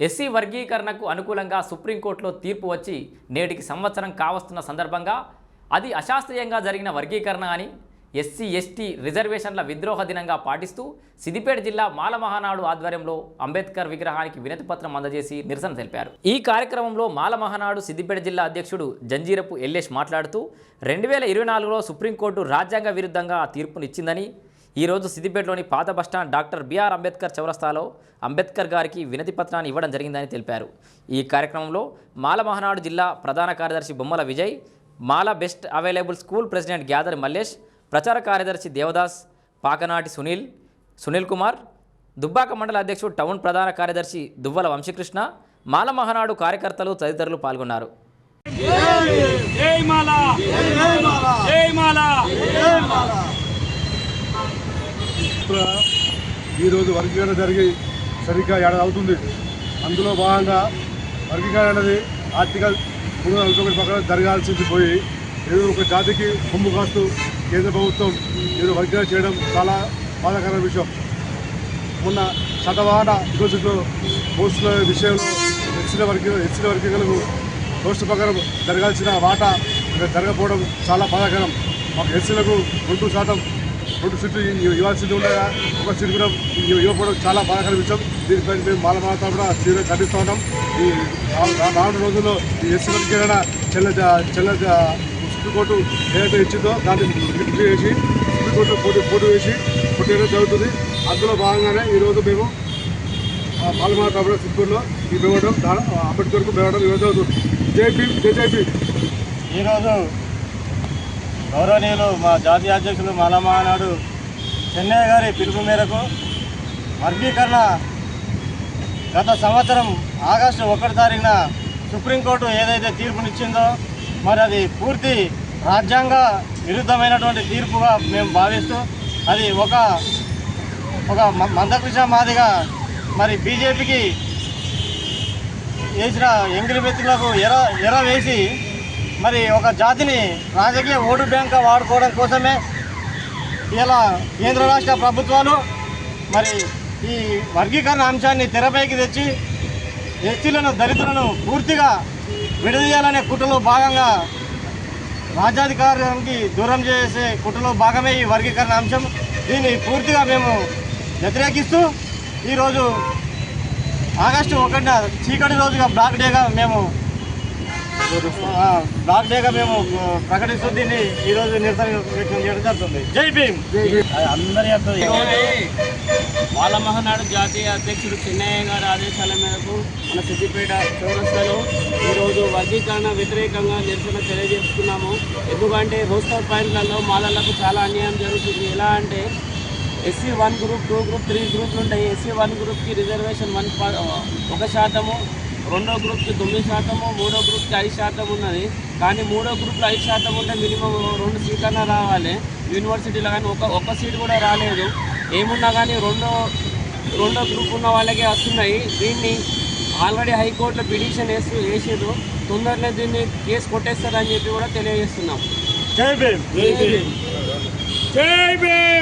SC వర్గీకరణకు అనుకూలంగా సుప్రీంకోర్టులో తీర్పు వచ్చి నేటికి సంవత్సరం కావస్తున్న సందర్భంగా అది అశాస్త్రీయంగా జరిగిన వర్గీకరణ అని ఎస్సీ ఎస్టీ రిజర్వేషన్ల విద్రోహ దినంగా పాటిస్తూ సిద్దిపేట జిల్లా మాలమహానాడు ఆధ్వర్యంలో అంబేద్కర్ విగ్రహానికి వినతిపత్రం అందజేసి నిరసన తెలిపారు. ఈ కార్యక్రమంలో మాలమహానాడు సిద్దిపేట జిల్లా అధ్యక్షుడు జంజీరపు ఎల్లేష్ మాట్లాడుతూ రెండు వేల ఇరవై నాలుగులో సుప్రీంకోర్టు రాజ్యాంగ విరుద్ధంగా ఆ తీర్పునిచ్చిందని ఈరోజు సిద్దిపేటలోని పాత బస్టాండ్ డాక్టర్ బిఆర్ అంబేద్కర్ చౌరస్తాలో అంబేద్కర్ గారికి వినతి పత్రాన్ని ఇవ్వడం జరిగిందని తెలిపారు. ఈ కార్యక్రమంలో మాల మహానాడు జిల్లా ప్రధాన కార్యదర్శి Bommala Vijay Mala best available school president Gyadar Mallesh ప్రచార కార్యదర్శి దేవదాస్ పాకనాటి సునీల్ సునీల్ కుమార్ దుబ్బాక మండల అధ్యక్షుడు టౌన్ ప్రధాన కార్యదర్శి దువ్వల వంశీకృష్ణ మాల మహానాడు కార్యకర్తలు తదితరులు పాల్గొన్నారు జై మాలా జై మాలా ఈరోజు వర్గీకరణ జరిగి సరిగ్గా ఏడాది అవుతుంది. అందులో భాగంగా వర్గీకరణ అనేది ఆర్టికల్ మూడు వందల ఒకటి ప్రకారం జరగాల్సింది పోయి ఏదో ఒక జాతికి కొమ్ము కాస్తూ కేంద్ర ప్రభుత్వం ఏదో వర్గీకరణ చేయడం చాలా బాధాకరమైన విషయం. మొన్న శతవాహన డిపాజిట్లో పోస్టుల విషయంలో ఎస్సీల వర్గ ఎస్సీల వర్గీకరణకు పోస్టు ప్రకారం జరగాల్సిన వాటా ఇక్కడ జరగకపోవడం చాలా బాధాకరం. మాకు ఎస్సీలకు రెండు శాతం రెండు సీట్లు ఇవ్వాల్సింది ఉండగా ఒక సీట్ కూడా ఇ- ఇవ్వకపోవడం చాలా బాధాకర విషయం దీనిపై మేము మాల మాత కూడా తీవ్రంగా ఖండిస్తూ ఉన్నాం. ఈ రా- రానున్న రోజుల్లో ఈ ఎస్సీ చెల్ల చెల్ల సుప్రీంకోర్టు ఏదైతే ఇచ్చిందో దాన్ని రిజెక్ట్ చేసి సుప్రీంకోర్టు పోటీ పోటీ వేసి కొట్టేయడం జరుగుతుంది. అందులో భాగంగానే ఈరోజు మేము పాల్గొన్న కాబట్టి చిత్తూరులో ఈ మేవడం అంబేద్కర్కు మేవడం ఈరోజు అవుతుంది జై ఈరోజు గౌరవనీయులు మా జాతీయ అధ్యక్షులు మాలమహానాడు చెన్నయ్య గారి పిలుపు మేరకు వర్గీకరణ గత సంవత్సరం ఆగస్టు ఒకటి తారీఖున సుప్రీంకోర్టు ఏదైతే తీర్పునిచ్చిందో మరి అది పూర్తి రాజ్యాంగ విరుద్ధమైనటువంటి తీర్పుగా మేము భావిస్తూ అది ఒక ఒక మ- మందకృష మాదిగా మరి బీజేపీకి వేసిన ఎంగిలి వ్యక్తులకు ఎర ఎర వేసి మరి ఒక జాతిని రాజకీయ ఓటు బ్యాంక్గా వాడుకోవడం కోసమే ఇలా కేంద్ర రాష్ట్ర ప్రభుత్వాలు మరి ఈ వర్గీకరణ అంశాన్ని తెరపైకి తెచ్చి ఎస్టీలను దళితులను పూర్తిగా విడదీయాలనే కుట్రలో భాగంగా రాజ్యాధికారానికి దూరం చేసే కుట్రలో భాగమే ఈ వర్గీకరణ అంశం. దీన్ని పూర్తిగా మేము వ్యతిరేకిస్తూ ఈరోజు ఆగస్టు ఒకటిన చీకటి రోజుగా బ్లాక్ డేగా మేము బ్లాక్ డేగా మేము ప్రకటిస్తూ దీన్ని ఈరోజు నిరసన వ్యక్తం చేయడం జరుగుతుంది. జై భీమ్! అది అందరి మహానాడు జాతీయ అధ్యక్షుడు చెన్నయ్య గారి ఆదేశాల మేరకు మన సిద్దిపేట చౌరస్తాలో ఈరోజు వర్గీకరణ వ్యతిరేకంగా నిరసన తెలియజేస్తున్నాము. ఎందుకంటే రోస్టర్ పాయింట్లలో మాలలకు చాలా అన్యాయం జరుగుతుంది. ఎలా అంటే SC one group two group three గ్రూప్లు ఉంటాయి. ఎస్సీ వన్ గ్రూప్కి రిజర్వేషన్ వన్ ఒక శాతము రెండో గ్రూప్కి తొమ్మిది శాతము మూడో గ్రూప్కి ఐదు శాతం ఉన్నది. కానీ మూడో గ్రూప్లో ఐదు శాతం ఉంటే మినిమం రెండు సీట్లన్నా రావాలి. యూనివర్సిటీలో కానీ ఒక ఒక్క సీట్ కూడా రాలేదు. ఏమున్నా కానీ రెండో రెండో గ్రూప్ ఉన్న వాళ్ళకే వస్తున్నాయి. దీన్ని ఆల్రెడీ హైకోర్టులో పిటిషన్ వేసి వేసారు తొందరలో దీన్ని కేసు కొట్టేస్తారని చెప్పి కూడా తెలియజేస్తున్నాం. జై భీమ్. జై భీమ్. జై భీమ్.